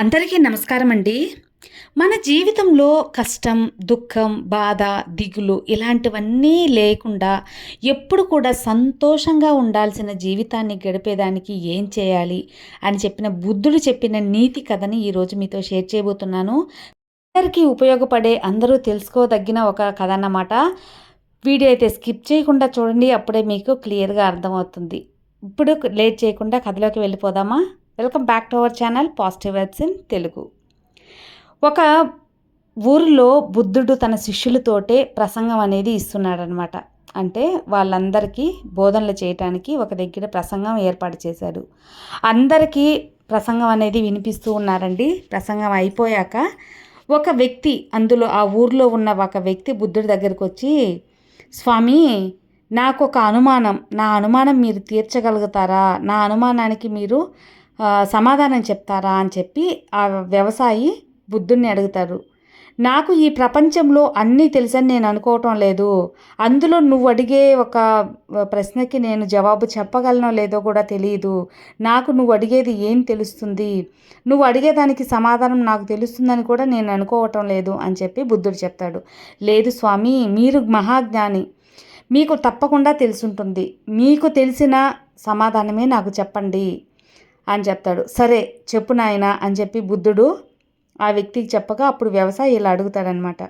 అందరికీ నమస్కారం అండి మన జీవితంలో కష్టం దుఃఖం బాధ దిగులు ఇలాంటివన్నీ లేకుండా ఎప్పుడు కూడా సంతోషంగా ఉండాల్సిన జీవితాన్ని గడిపేదానికి ఏం చేయాలి అని చెప్పిన బుద్ధుడు చెప్పిన నీతి కథని ఈరోజు మీతో షేర్ చేయబోతున్నాను. అందరికీ ఉపయోగపడే అందరూ తెలుసుకోదగిన ఒక కథ అన్నమాట. వీడియో అయితే స్కిప్ చేయకుండా చూడండి అప్పుడే మీకు క్లియర్గా అర్థమవుతుంది. ఇప్పుడు లేట్ చేయకుండా కథలోకి వెళ్ళిపోదామా? Welcome back to our channel positive vibes in Telugu. ఒక ఊరిలో బుద్ధుడు తన శిష్యులతోటే ప్రసంగం అనేది ఇస్తున్నాడనమాట అంటే వాళ్ళందరికీ బోధనలు చేయటానికి ఒక దగ్గర ప్రసంగం ఏర్పాటు చేశాడు. అందరికీ ప్రసంగం అనేది వినిపిస్తూ ఉన్నారండి. ప్రసంగం అయిపోయాక ఒక వ్యక్తి అందులో ఆ ఊర్లో ఉన్న ఒక వ్యక్తి బుద్ధుడి దగ్గరికి వచ్చి స్వామి నాకు ఒక అనుమానం. నా అనుమానం మీరు తీర్చగలుగుతారా? నా అనుమానానికి మీరు సమాధానం చెప్తారా అని చెప్పి ఆ వ్యవసాయి బుద్ధుడిని అడుగుతారు నాకు ఈ ప్రపంచంలో అన్నీ తెలుసని నేను అనుకోవటం లేదు. అందులో నువ్వు అడిగే ఒక ప్రశ్నకి నేను జవాబు చెప్పగలనో లేదో కూడా తెలియదు నాకు నువ్వు అడిగేది ఏం తెలుస్తుంది? నువ్వు అడిగేదానికి సమాధానం నాకు తెలుస్తుందని కూడా నేను అనుకోవటం లేదు అని చెప్పి బుద్ధుడు చెప్తాడు. లేదు స్వామి మీరు మహాజ్ఞాని. మీకు తప్పకుండా తెలుసుంటుంది. మీకు తెలిసిన సమాధానమే నాకు చెప్పండి. అని చెప్తాడు. సరే చెప్పు నాయన అని చెప్పి బుద్ధుడు ఆ వ్యక్తికి చెప్పగా అప్పుడు వ్యవసాయి ఇలా అడుగుతాడనమాట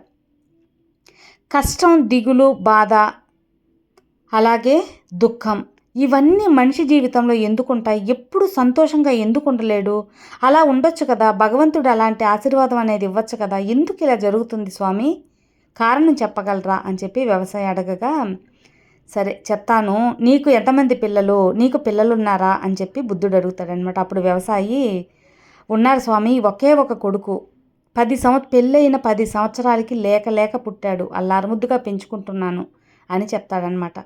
కష్టం దిగులు బాధ అలాగే దుఃఖం ఇవన్నీ మనిషి జీవితంలో ఎందుకుంటాయి ఎప్పుడు సంతోషంగా ఎందుకు ఉండలేడు? అలా ఉండొచ్చు కదా? భగవంతుడు అలాంటి ఆశీర్వాదం అనేది ఇవ్వచ్చు కదా? ఎందుకు ఇలా జరుగుతుంది స్వామి? కారణం చెప్పగలరా? అని చెప్పి వ్యవసాయ అడగగా సరే చెప్తాను. నీకు ఎంతమంది పిల్లలు? నీకు పిల్లలు ఉన్నారా అని చెప్పి బుద్ధుడు అడుగుతాడనమాట అప్పుడు వ్యవసాయి ఉన్నారు స్వామి ఒకే ఒక కొడుకు. పది సంవత్ పెళ్ళైన పది సంవత్సరాలకి లేక లేక పుట్టాడు. అల్లారముద్దుగా పెంచుకుంటున్నాను అని చెప్తాడనమాట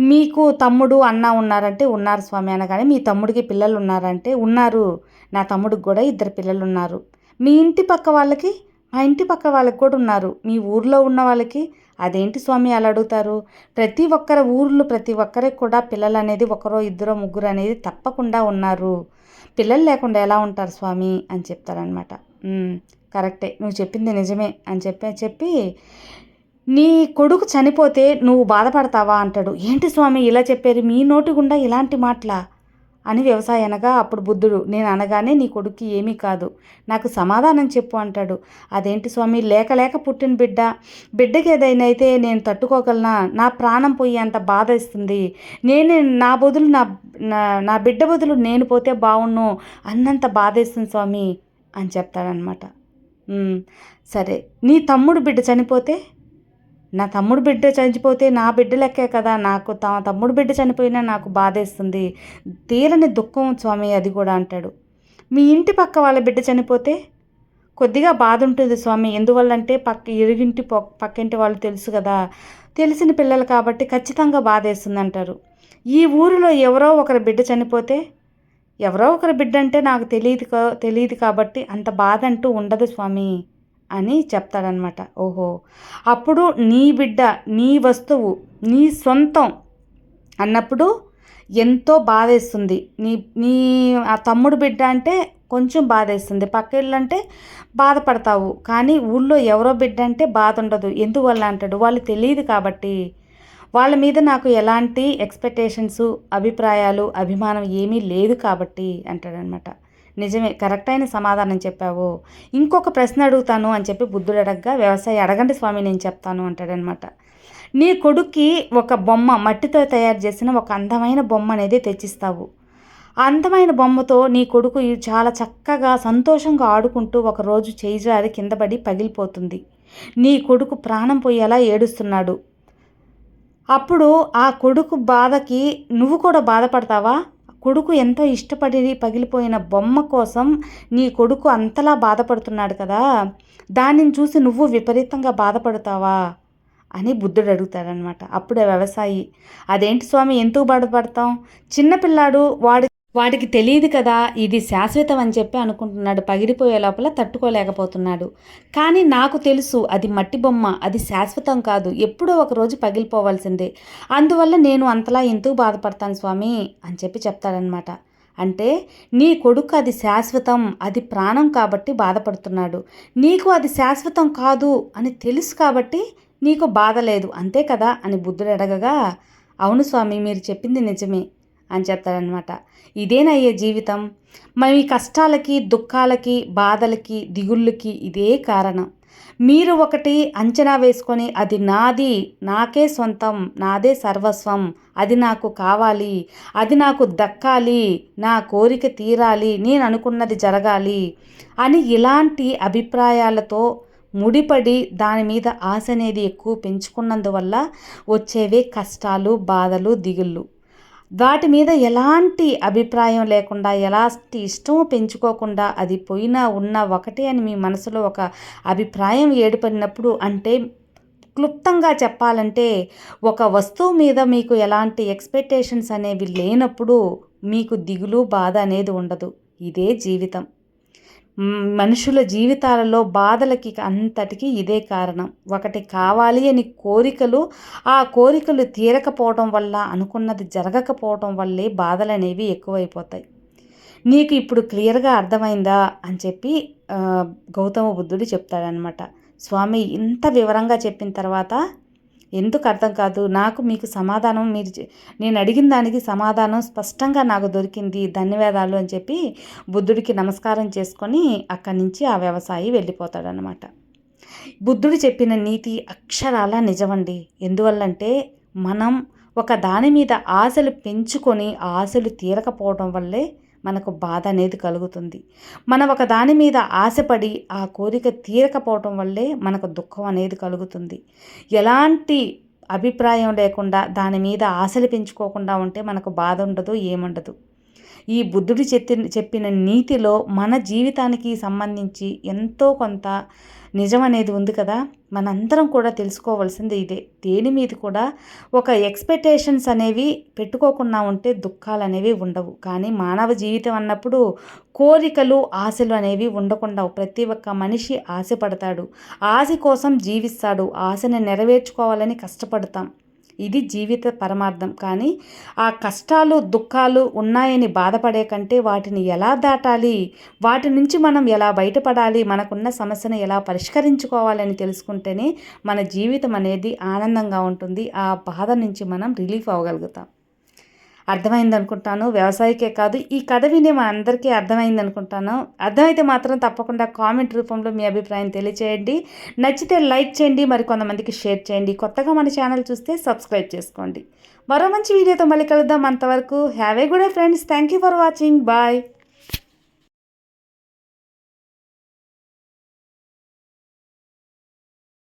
మీకు తమ్ముడు అన్న ఉన్నారంటే ఉన్నారు స్వామి అనగానే మీ తమ్ముడికి పిల్లలు ఉన్నారంటే ఉన్నారు. నా తమ్ముడికి కూడా ఇద్దరు పిల్లలు ఉన్నారు మీ ఇంటి పక్క వాళ్ళకి మా ఇంటి పక్క వాళ్ళకి కూడా ఉన్నారు. మీ ఊర్లో ఉన్న వాళ్ళకి అదేంటి స్వామి అలా అడుగుతారు? ప్రతి ఒక్కరి ఊర్లో ప్రతి ఒక్కరికి కూడా పిల్లలు అనేది ఒకరో ఇద్దరో ముగ్గురు అనేది తప్పకుండా ఉన్నారు. పిల్లలు లేకుండా ఎలా ఉంటారు స్వామి? అని చెప్తారనమాట కరెక్టే. నువ్వు చెప్పింది నిజమే అని చెప్పి చెప్పి నీ కొడుకు చనిపోతే నువ్వు బాధపడతావా అంటాడు. ఏంటి స్వామి ఇలా చెప్పారు? మీ నోటి గుండా ఇలాంటి మాటలా? అని వ్యవసాయ అనగా అప్పుడు బుద్ధుడు నేను అనగానే నీ కొడుక్కి ఏమీ కాదు. నాకు సమాధానం చెప్పు అంటాడు. అదేంటి స్వామి లేక లేక పుట్టిన బిడ్డ. బిడ్డకి ఏదైనా అయితే నేను తట్టుకోగలనా? నా ప్రాణం పోయి అంత బాధ ఇస్తుంది నేను నా బదులు నా నా- బిడ్డ బదులు నేను పోతే బాగుండు అన్నంత బాధ ఇస్తుంది స్వామి అని చెప్తాడనమాట సరే. నీ తమ్ముడు బిడ్డ చనిపోతే నా తమ్ముడు బిడ్డ చనిపోతే నా బిడ్డ లెక్కే కదా. నాకు తమ తమ్ముడు బిడ్డ చనిపోయినా నాకు బాధేస్తుంది. తీరని దుఃఖం స్వామి అది కూడా అంటాడు. మీ ఇంటి పక్క వాళ్ళ బిడ్డ చనిపోతే కొద్దిగా బాధ ఉంటుంది స్వామి. ఎందువల్లంటే పక్క ఇరుగింటి పక్కింటి వాళ్ళు తెలుసు కదా. తెలిసిన పిల్లలు కాబట్టి ఖచ్చితంగా బాధేస్తుంది అంటారు. ఈ ఊరిలో ఎవరో ఒకరి బిడ్డ చనిపోతే ఎవరో ఒకరి బిడ్డ అంటే నాకు తెలియదు కా- తెలియదు కాబట్టి అంత బాధ అంటూ ఉండదు స్వామి. అని చెప్తాడనమాట. ఓహో అప్పుడు నీ బిడ్డ నీ వస్తువు నీ సొంతం అన్నప్పుడు ఎంతో బాధేస్తుంది. నీ నీ ఆ తమ్ముడు బిడ్డ అంటే కొంచెం బాధేస్తుంది. పక్క ఇళ్ళు అంటే బాధపడతావు. కానీ ఊళ్ళో ఎవరో బిడ్డ అంటే బాధ ఉండదు ఎందువల్ల అంటాడు? వాళ్ళు తెలియదు కాబట్టి. వాళ్ళ మీద నాకు ఎలాంటి ఎక్స్పెక్టేషన్స్ అభిప్రాయాలు అభిమానం ఏమీ లేదు కాబట్టి అంటాడనమాట. నిజమే కరెక్ట్ అయిన సమాధానం చెప్పావు. ఇంకొక ప్రశ్న అడుగుతాను అని చెప్పి బుద్ధుడు అడగ్గా వ్యవసాయ అడగండి స్వామి నేను చెప్తాను అంటాడనమాట. నీ కొడుక్కి ఒక బొమ్మ మట్టితో తయారు చేసిన ఒక అందమైన బొమ్మ అనేది తెచ్చిస్తావు. ఆ అందమైన బొమ్మతో నీ కొడుకు చాలా చక్కగా సంతోషంగా ఆడుకుంటూ ఒకరోజు చేయి జారి కింద పడి పగిలిపోతుంది. నీ కొడుకు ప్రాణం పోయేలా ఏడుస్తున్నాడు. అప్పుడు ఆ కొడుకు బాధకి నువ్వు కూడా బాధపడతావా? కొడుకు ఎంతో ఇష్టపడి పగిలిపోయిన బొమ్మ కోసం నీ కొడుకు అంతలా బాధపడుతున్నాడు కదా దానిని చూసి నువ్వు విపరీతంగా బాధపడతావా? అని బుద్ధుడు అడుగుతాడనమాట అప్పుడే వ్యవసాయి అదేంటి స్వామి ఎందుకు బాధపడతాం చిన్నపిల్లాడు వాడి వాడికి తెలియదు కదా ఇది శాశ్వతం అని చెప్పి అనుకుంటున్నాడు. పగిలిపోయే లోపల తట్టుకోలేకపోతున్నాడు. కానీ నాకు తెలుసు అది మట్టి బొమ్మ అది శాశ్వతం కాదు. ఎప్పుడో ఒకరోజు పగిలిపోవాల్సిందే. అందువల్ల నేను అంతలా ఎందుకు బాధపడతాను స్వామి? అని చెప్పి చెప్తాడనమాట అంటే నీ కొడుకు అది శాశ్వతం అది ప్రాణం కాబట్టి బాధపడుతున్నాడు. నీకు అది శాశ్వతం కాదు అని తెలుసు కాబట్టి నీకు బాధ లేదు. అంతే కదా అని బుద్ధుడు అడగగా అవును స్వామి మీరు చెప్పింది నిజమే. అని చెప్తాడనమాట ఇదేనయ్యే జీవితం? మీ కష్టాలకి దుఃఖాలకి బాధలకి దిగుళ్ళకి ఇదే కారణం. మీరు ఒకటి అంచనా వేసుకొని అది నాది నాకే సొంతం నాదే సర్వస్వం అది నాకు కావాలి అది నాకు దక్కాలి నా కోరిక తీరాలి నేను అనుకున్నది జరగాలి అని ఇలాంటి అభిప్రాయాలతో ముడిపడి దాని మీద ఆశ అనేది ఎక్కువ పెంచుకున్నందువల్ల వచ్చేవే కష్టాలు బాధలు దిగుళ్ళు. వాటి మీద ఎలాంటి అభిప్రాయం లేకుండా ఎలాంటి ఇష్టం పెంచుకోకుండా అది పోయినా ఉన్న ఒకటే అని మీ మనసులో ఒక అభిప్రాయం ఏర్పడినప్పుడు అంటే క్లుప్తంగా చెప్పాలంటే ఒక వస్తువు మీద మీకు ఎలాంటి ఎక్స్పెక్టేషన్స్ అనేవి లేనప్పుడు మీకు దిగులు బాధ అనేది ఉండదు. ఇదే జీవితం. మనుషుల జీవితాలలో బాధలకి అంతటికి ఇదే కారణం. ఒకటి కావాలి అని కోరికలు ఆ కోరికలు తీరకపోవడం వల్ల అనుకున్నది జరగకపోవడం వల్లే బాధలు అనేవి ఎక్కువైపోతాయి. నీకు ఇప్పుడు క్లియర్గా అర్థమైందా? అని చెప్పి గౌతమ బుద్ధుడు చెప్తాడనమాట స్వామి ఇంత వివరంగా చెప్పిన తర్వాత ఎందుకు అర్థం కాదు? నాకు మీకు సమాధానం మీరు నేను అడిగిన దానికి సమాధానం స్పష్టంగా నాకు దొరికింది ధన్యవాదాలు అని చెప్పి బుద్ధుడికి నమస్కారం చేసుకొని అక్కడి నుంచి ఆ వ్యవసాయి వెళ్ళిపోతాడనమాట బుద్ధుడు చెప్పిన నీతి అక్షరాల నిజమండి. ఎందువల్లంటే మనం ఒక దాని మీద ఆశలు పెంచుకొని ఆశలు తీరకపోవడం వల్లే మనకు బాధ అనేది కలుగుతుంది. మనం ఒక దాని మీద ఆశపడి ఆ కోరిక తీరకపోవటం వల్లే మనకు దుఃఖం అనేది కలుగుతుంది. ఎలాంటి అభిప్రాయం లేకుండా దాని మీద ఆశలు పెంచుకోకుండా ఉంటే మనకు బాధ ఉండదు ఏముండదు. ఈ బుద్ధుడు చెప్పిన చెప్పిన నీతిలో మన జీవితానికి సంబంధించి ఎంతో కొంత నిజం అనేది ఉంది కదా. మనందరం కూడా తెలుసుకోవాల్సింది ఇదే. దేని మీద కూడా ఒక ఎక్స్పెక్టేషన్స్ అనేవి పెట్టుకోకుండా ఉంటే దుఃఖాలు అనేవి ఉండవు. కానీ మానవ జీవితం అన్నప్పుడు కోరికలు ఆశలు అనేవి ఉండకుండా ప్రతి ఒక్క మనిషి ఆశపడతాడు. ఆశ కోసం జీవిస్తాడు. ఆశని నెరవేర్చుకోవాలని కష్టపడతాం. ఇది జీవిత పరమార్థం. కానీ ఆ కష్టాలు దుఃఖాలు ఉన్నాయని బాధపడే కంటే వాటిని ఎలా దాటాలి? వాటి నుంచి మనం ఎలా బయటపడాలి? మనకున్న సమస్యను ఎలా పరిష్కరించుకోవాలని తెలుసుకుంటేనే మన జీవితం అనేది ఆనందంగా ఉంటుంది. ఆ బాధ నుంచి మనం రిలీఫ్ అవ్వగలుగుతాం. అర్థమైంది అనుకుంటాను వ్యవసాయకే కాదు ఈ కథ వినే మా అందరికీ అర్థమైంది అనుకుంటాను అర్థమైతే మాత్రం తప్పకుండా కామెంట్ రూపంలో మీ అభిప్రాయం తెలియచేయండి. నచ్చితే లైక్ చేయండి మరి కొంతమందికి షేర్ చేయండి. కొత్తగా మన ఛానల్ చూస్తే సబ్స్క్రైబ్ చేసుకోండి. మరో మంచి వీడియోతో మళ్ళీ కలుద్దాం అంతవరకు. Have a good friends. Thank you for watching. Bye.